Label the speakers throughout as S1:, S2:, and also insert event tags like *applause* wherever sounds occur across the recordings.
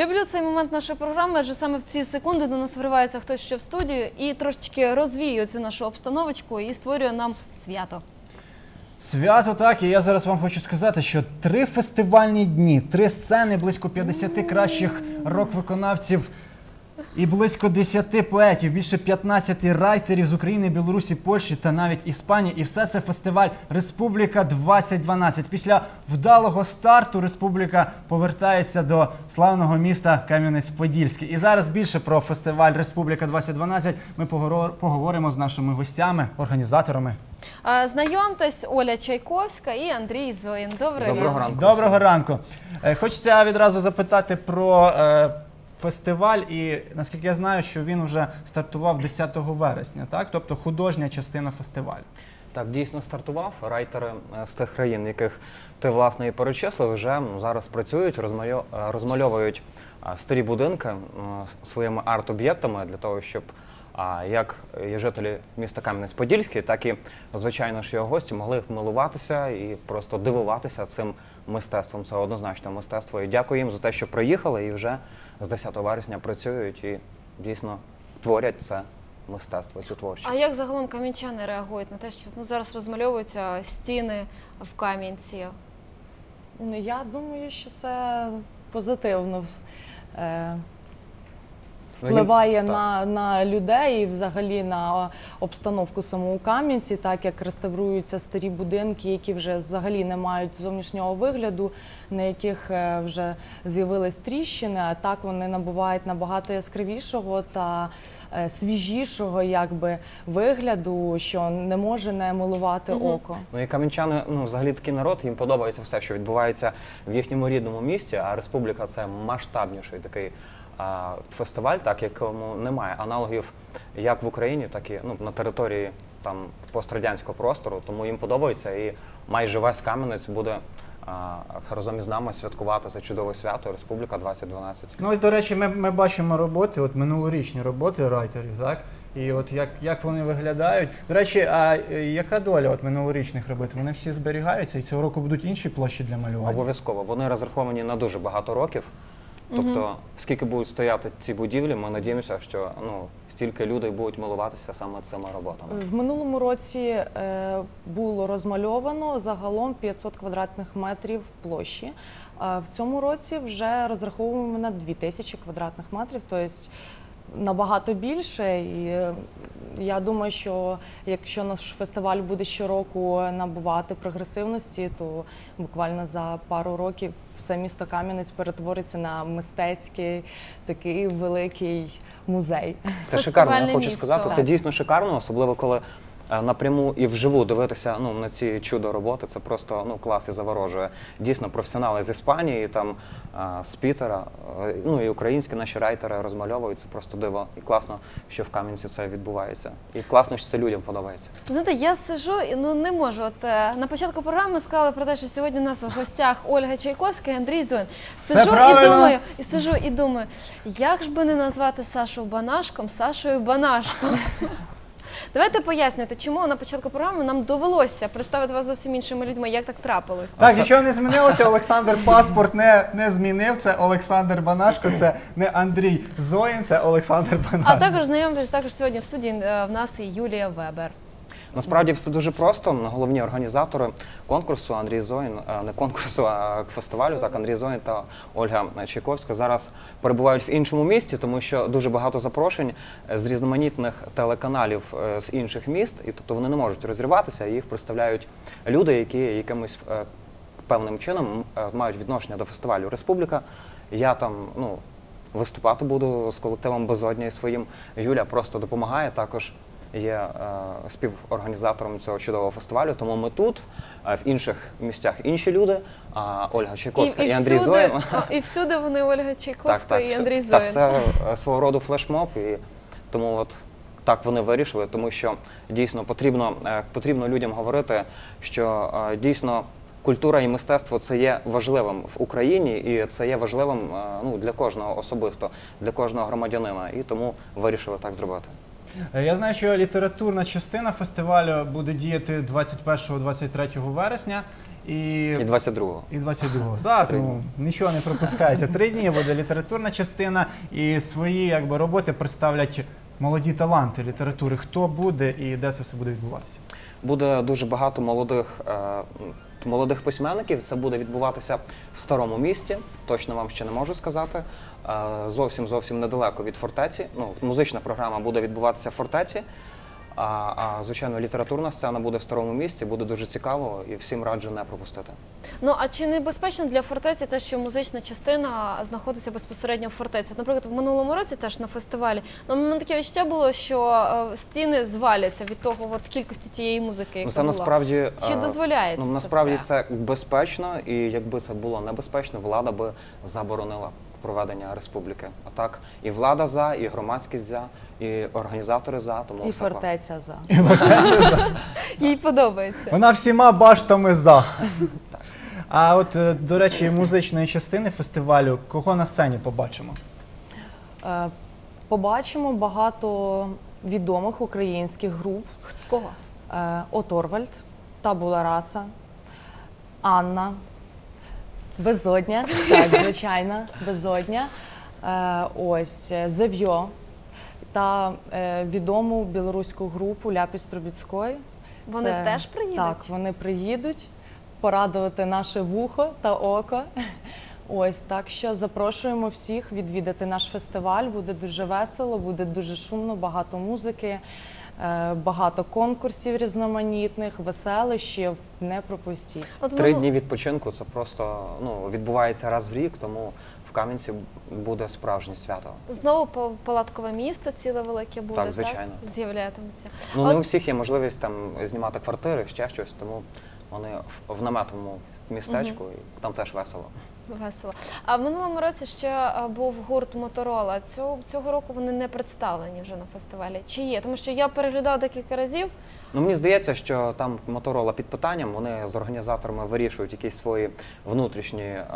S1: Люблю цей момент нашої програми, адже саме в ці секунди до нас вривається хтось ще в студію і трошечки розвіює цю нашу обстановочку і створює нам свято.
S2: Свято так, і я зараз вам хочу сказати, що три фестивальні дні, три сцени, близько 50 кращих рок-виконавців і близько 10 поетів, більше 15 райтерів з України, Білорусі, Польщі та навіть Іспанії. І все це фестиваль Республіка 2012. Після вдалого старту Республіка повертається до славного міста Кам'янець-Подільський. І зараз більше про фестиваль Республіка 2012 ми поговоримо- поговоримо з нашими гостями, організаторами.
S1: Знайомтесь, Оля Чайковська і Андрій Зоїн.
S3: Доброго ранку.
S2: Доброго ранку. Е, Хочеться відразу запитати про е, фестиваль, і наскільки я знаю, що він вже стартував 10 вересня, так? Тобто художня частина фестивалю.
S3: Так, дійсно стартував. Райтери е, з тих країн, яких ти власне і перечислив, вже зараз працюють, е, розмальовують е, старі будинки своїми арт-об'єктами для того, щоб а, як і жителі міста Кам'янець-Подільський, так і звичайно ж його гості могли милуватися і просто дивуватися цим мистецтвом. Це однозначно мистецтво. І дякую їм за те, що приїхали і вже з 10 вересня працюють і дійсно творять це мистецтво, цю творчість.
S1: А як загалом кам'янчани реагують на те, що ну, зараз розмальовуються стіни в Кам'янці?
S4: Ну, Я думаю, що це позитивно е, впливає
S3: так.
S4: на, на людей і взагалі на обстановку саму у Кам'янці, так як реставруються старі будинки, які вже взагалі не мають зовнішнього вигляду, на яких е, вже з'явились тріщини, а так вони набувають набагато яскравішого та е, свіжішого якби, вигляду, що не може не милувати
S1: Мгм.
S4: око.
S3: Ну і кам'янчани, ну взагалі такий народ, їм подобається все, що відбувається в їхньому рідному місті. А республіка це масштабніший такий фестиваль, так якому немає аналогів як в Україні, так і ну, на території там пострадянського простору. Тому їм подобається і майже весь Кам'янець буде разом із нами святкувати це чудове свято Республіка 2012.
S2: Ну ось, до речі, ми, ми бачимо роботи, от минулорічні роботи райтерів, так? І от як, як вони виглядають. До речі, а е, яка доля от минулорічних робіт? Вони всі зберігаються і цього року будуть інші площі для малювання?
S3: Обов'язково вони розраховані на дуже багато років. Тобто, скільки будуть стояти ці будівлі, ми надіємося, що ну стільки людей будуть милуватися саме цими роботами.
S4: В минулому році е, було розмальовано загалом 500 квадратних метрів площі. А в цьому році вже розраховуємо на 2000 квадратних метрів, тобто набагато більше. І е, я думаю, що якщо наш фестиваль буде щороку набувати прогресивності, то буквально за пару років все місто Кам'янець перетвориться на мистецький такий великий музей.
S3: Це
S1: Фестивальне
S3: шикарно. Я хочу
S1: місто.
S3: сказати, це дійсно шикарно, особливо коли напряму і вживу дивитися ну на ці чудо роботи. Це просто ну клас і заворожує. Дійсно, професіонали з Іспанії, там е, з Пітера, е, ну і українські наші райтери розмальовують. Це просто диво. І класно, що в Кам'янці це відбувається. І класно, що це людям подобається.
S1: Знаєте, я сижу і ну не можу. От е, на початку програми ми сказали про те, що сьогодні у нас в гостях Ольга Чайковська і Андрій Зоїн. Сижу і думаю, і сижу і думаю, як ж би не назвати Сашу Банашком Сашою Банашком. Давайте пояснювати, чому на початку програми нам довелося представити вас зовсім іншими людьми. Як так трапилось?
S2: Так, нічого не змінилося. Олександр Паспорт не, не змінив. Це Олександр Банашко, це не Андрій Зоїн, це Олександр Банашко.
S1: А також знайомтесь, також сьогодні в студії е, в нас і Юлія Вебер.
S3: Насправді все дуже просто. Головні організатори конкурсу Андрій Зоїн, е, не конкурсу, а фестивалю, так Андрій Зоїн та Ольга Чайковська зараз перебувають в іншому місті, тому що дуже багато запрошень е, з різноманітних телеканалів е, з інших міст, і тобто вони не можуть розриватися. Їх представляють люди, які якимось певним чином мають відношення до фестивалю Республіка. Я там ну виступати буду з колективом Безодня і своїм. Юля просто допомагає також. Є е, співорганізатором цього чудового фестивалю, тому ми тут, е, в інших місцях інші люди. А Ольга Чайковська і, Андрій
S1: всюди,
S3: Зоїн.
S1: а, і всюди вони Ольга
S3: Так,
S1: Чайковська
S3: так,
S1: і Андрій Зоїн.
S3: так, це е, свого роду флешмоб, і тому от так вони вирішили, тому що дійсно потрібно, потрібно людям говорити, що дійсно. Культура і мистецтво це є важливим в Україні, і це є важливим ну, для кожного особисто, для кожного громадянина. І тому вирішили так зробити.
S2: Е, Я знаю, що літературна частина фестивалю буде діяти 21-23 вересня. І,
S3: І 22-го.
S2: і 22-го. Так,
S3: Три
S2: ну нічого не пропускається. Три дні буде літературна частина, і свої якби, роботи представлять молоді таланти літератури. Хто буде і де це все буде відбуватися?
S3: Буде дуже багато молодих, е, молодих письменників. Це буде відбуватися в старому місті. Точно вам ще не можу сказати. Зовсім зовсім недалеко від фортеці. Ну, музична програма буде відбуватися в фортеці. А, а звичайно, літературна сцена буде в старому місті, буде дуже цікаво і всім раджу не пропустити.
S1: Ну а чи небезпечно для фортеці те, що музична частина знаходиться безпосередньо в фортеці? От, наприклад, в минулому році теж на фестивалі ну, мене таке відчуття було, що е, стіни зваляться від того от, кількості тієї музики, яка
S3: Ну, це
S1: була.
S3: насправді
S1: Чи
S3: е,
S1: дозволяється
S3: ну,
S1: це
S3: насправді
S1: все?
S3: це безпечно, і якби це було небезпечно, влада би заборонила проведення республіки. А так і влада за, і громадськість за, і організатори за, тому
S4: І
S3: все класно.
S4: фортеця за. *laughs*
S1: їй подобається?
S2: Вона всіма баштами за. *laughs* А от, е, до речі, музичної частини фестивалю, кого на сцені побачимо?
S4: Е, Побачимо багато відомих українських груп.
S1: Кого?
S4: Е, Оторвальд, Табула Раса, Анна, Безодня, так, звичайно, Безодня. Е, Ось Зев'йо та е, відому білоруську групу Ляпіс Трубіцької.
S1: Вони
S4: Це-
S1: теж приїдуть?
S4: Так, вони приїдуть порадувати наше вухо та око. Ось так що запрошуємо всіх відвідати наш фестиваль. Буде дуже весело, буде дуже шумно, багато музики, багато конкурсів різноманітних, веселищів. Не пропустіть.
S1: От
S3: Три дні відпочинку це просто ну, відбувається раз в рік, тому в Кам'янці буде справжнє свято.
S1: Знову па- палаткове місто ціле велике буде,
S3: Так, звичайно.
S1: З'являтиметься.
S3: Ну,
S1: От-
S3: не у всіх є можливість там знімати квартири, ще щось, тому вони в, в наметовому містечку, і там теж весело.
S1: Весело. А в минулому році ще е, був гурт Моторола. Цього, цього року вони не представлені вже на фестивалі. Чи є? Тому що я переглядала декілька разів.
S3: Ну, мені здається, що там Моторола під питанням, вони з організаторами вирішують якісь свої внутрішні е,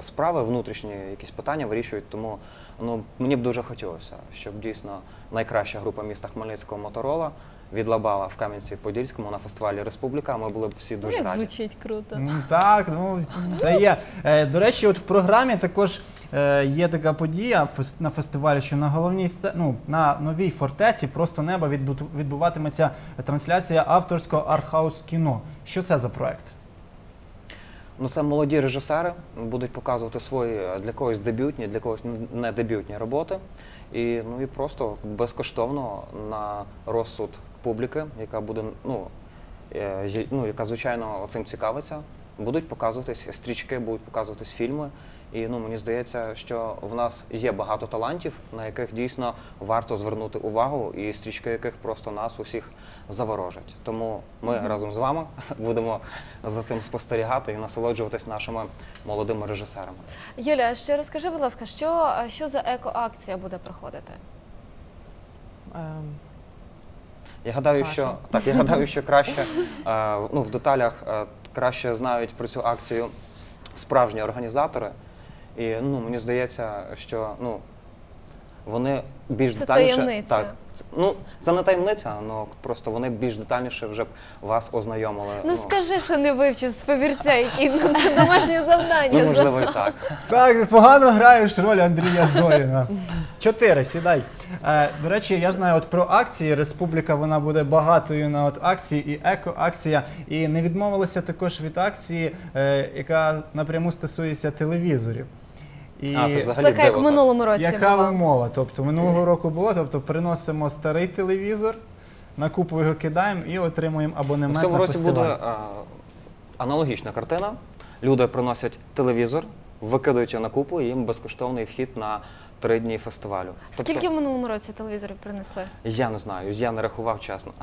S3: справи, внутрішні якісь питання вирішують. Тому ну, мені б дуже хотілося, щоб дійсно найкраща група міста Хмельницького Моторола відлабала в Кам'янці-Подільському на фестивалі Республіка. Ми були б всі дуже
S1: Як
S3: раді.
S1: звучить круто.
S2: М, Так, ну це є. Е, До речі, от в програмі також е, є така подія фес- на фестивалі, що на головній сце- ну, на новій фортеці просто неба відбу- відбуватиметься трансляція авторського артхаус кіно. Що це за проект?
S3: Ну, це молоді режисери будуть показувати свої е, для когось дебютні, для когось не- дебютні роботи. І, ну, і просто безкоштовно на розсуд публіки, яка буде, ну, е, ну, яка, звичайно, цим цікавиться, будуть показуватись стрічки, будуть показуватись фільми. І ну, мені здається, що в нас є багато талантів, на яких дійсно варто звернути увагу, і стрічки яких просто нас усіх заворожать. Тому ми разом з вами *laughs* будемо за цим спостерігати і насолоджуватись нашими молодими режисерами.
S1: Юля, ще розкажи, будь ласка, що, що за екоакція буде проходити?
S4: Ем,
S3: Я гадаю,
S4: Саша.
S3: що так, я гадаю, що краще *laughs* е, ну, в деталях е, краще знають про цю акцію справжні організатори. І ну, мені здається, що ну, вони більш
S1: Це
S3: детальніше.
S1: таємниця.
S3: Так, це, ну, це не таємниця, але просто вони більш детальніше вже б вас ознайомили.
S1: Ну скажи, що не вивчив з папірця, який на на домашнє завдання.
S3: ну,
S1: за-
S3: можливо, і так.
S2: Так, погано граєш роль Андрія Зоріна. Чотири, сідай. Е, до речі, я знаю от про акції. Республіка вона буде багатою на от акції і еко-акція. І не відмовилися також від акції, е, яка напряму стосується телевізорів. І
S3: А, це взагалі
S1: Така, як в минулому році
S2: яка
S1: була.
S2: умова? Тобто минулого року було, тобто приносимо старий телевізор, на купу його кидаємо і отримуємо
S3: У
S2: абонемент
S3: цьому
S2: на
S3: році
S2: фестиваль.
S3: буде а, аналогічна картина. Люди приносять телевізор, викидають його на купу, і їм безкоштовний вхід на три дні фестивалю. Тобто,
S1: Скільки в минулому році телевізорів принесли?
S3: Я не знаю, я не рахував чесно. *laughs*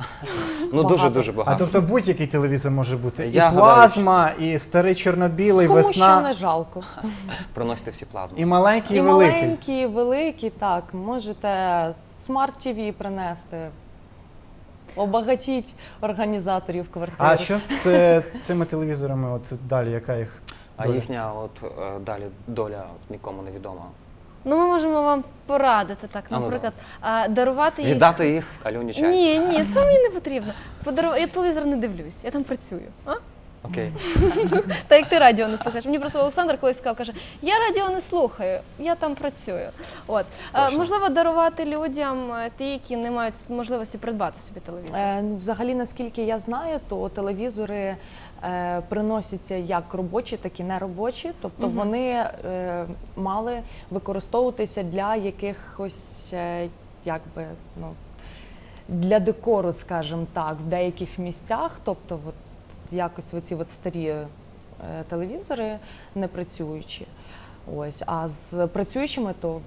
S3: Ну
S4: Багато.
S3: дуже дуже
S2: А
S3: багато.
S2: тобто будь-який телевізор може бути.
S3: Я
S2: і
S3: гадаю,
S2: плазма, і старий чорно-білий,
S4: Кому
S2: весна,
S4: що не жалко. *laughs*
S3: Приносите всі плазми.
S2: і маленький, і
S4: І
S2: великий.
S4: маленькі, і великі, так. Можете смарт TV принести. Обагатіть організаторів квартири.
S2: А що з е, цими телевізорами? От далі, яка їх?
S3: А
S2: доля?
S3: їхня от е, далі доля нікому не відома.
S1: Ну, ми можемо вам порадити так,
S3: А ну,
S1: наприклад, а, дарувати їх.
S3: Віддати їх Альоні Чайці.
S1: Ні, ні, це мені не потрібно. Подару... Я телевізор не дивлюсь, я там працюю. А?
S3: Окей. *laughs*
S1: Та як ти радіо не слухаєш? Мені просто Олександр колись сказав, каже, я радіо не слухаю, я там працюю. От Е,
S3: Точно.
S1: можливо, дарувати людям е, ті, які не мають можливості придбати собі телевізор.
S4: Е, Взагалі, наскільки я знаю, то телевізори е, приносяться як робочі, так і неробочі. Тобто
S1: Мгм.
S4: вони е, мали використовуватися для якихось, е, якби, ну, для декору, скажімо так, в деяких місцях. Тобто, от, якось оці от старі е, телевізори не працюючі. Ось, а з працюючими то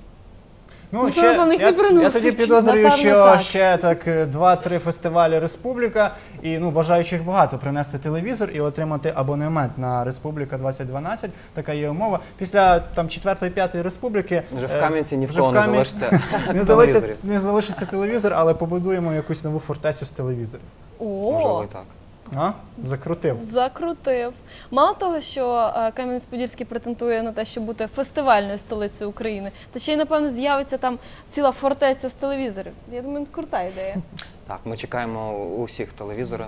S2: Ну,
S1: Ну,
S2: ще,
S1: напевно,
S2: я,
S1: не
S2: я тоді підозрюю,
S4: Напевно,
S2: що
S4: так.
S2: ще так е, два-три фестивалі Республіка, і ну бажаючих багато принести телевізор і отримати абонемент на Республіка 2012. Така є умова. Після там четвертої, п'ятої республіки
S3: Вже
S2: е,
S3: в Кам'янці ні в кого не залишиться
S2: не залишиться, не залишиться телевізор, але побудуємо якусь нову фортецю з телевізорів.
S3: Можливо,
S1: О,
S3: і так.
S2: А? Закрутив.
S1: закрутив. Мало того, що е, Кам'янець-Подільський претендує на те, щоб бути фестивальною столицею України, та ще й напевно з'явиться там ціла фортеця з телевізорів. Я думаю, крута ідея.
S3: Так, ми чекаємо у всіх телевізори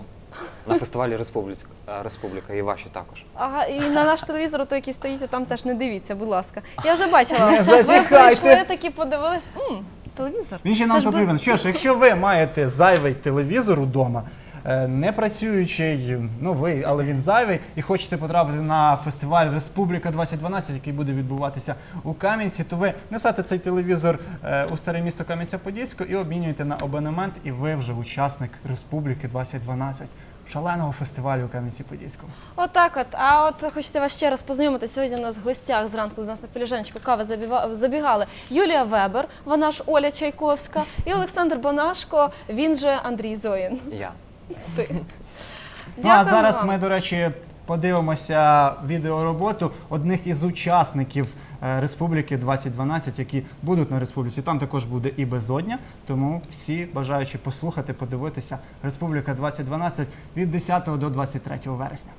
S3: на фестивалі Республіка, е, Республіка і ваші також.
S1: Ага, і на наш телевізор, той, який стоїть, а там теж не дивіться, будь ласка. Я вже бачила. Ви прийшли, такі подивились. М, телевізор.
S2: Він ще
S1: Це
S2: нам потрібен. Що ж, якщо ви маєте зайвий телевізор удома, е, не працюючий, новий, але він зайвий, і хочете потрапити на фестиваль Республіка 2012, який буде відбуватися у Кам'янці, то ви несете цей телевізор е, у старе місто Кам'янця-Подільського і обмінюєте на абонемент, і ви вже учасник Республіки 2012. Шаленого фестивалю у Кам'янці-Подільському.
S1: Отак от. А от хочеться вас ще раз познайомити. Сьогодні у нас в гостях зранку до нас на філіжанчику кави забігали Юлія Вебер, вона ж Оля Чайковська, і Олександр Бонашко, він же Андрій Зоїн.
S3: Я.
S1: Ти.
S2: Ну а зараз
S1: вам.
S2: ми, до речі, подивимося відеороботу одних із учасників е, Республіки 2012, які будуть на республіці. Там також буде і безодня. Тому всі бажаючи послухати, подивитися Республіка 2012 від 10 до 23 вересня.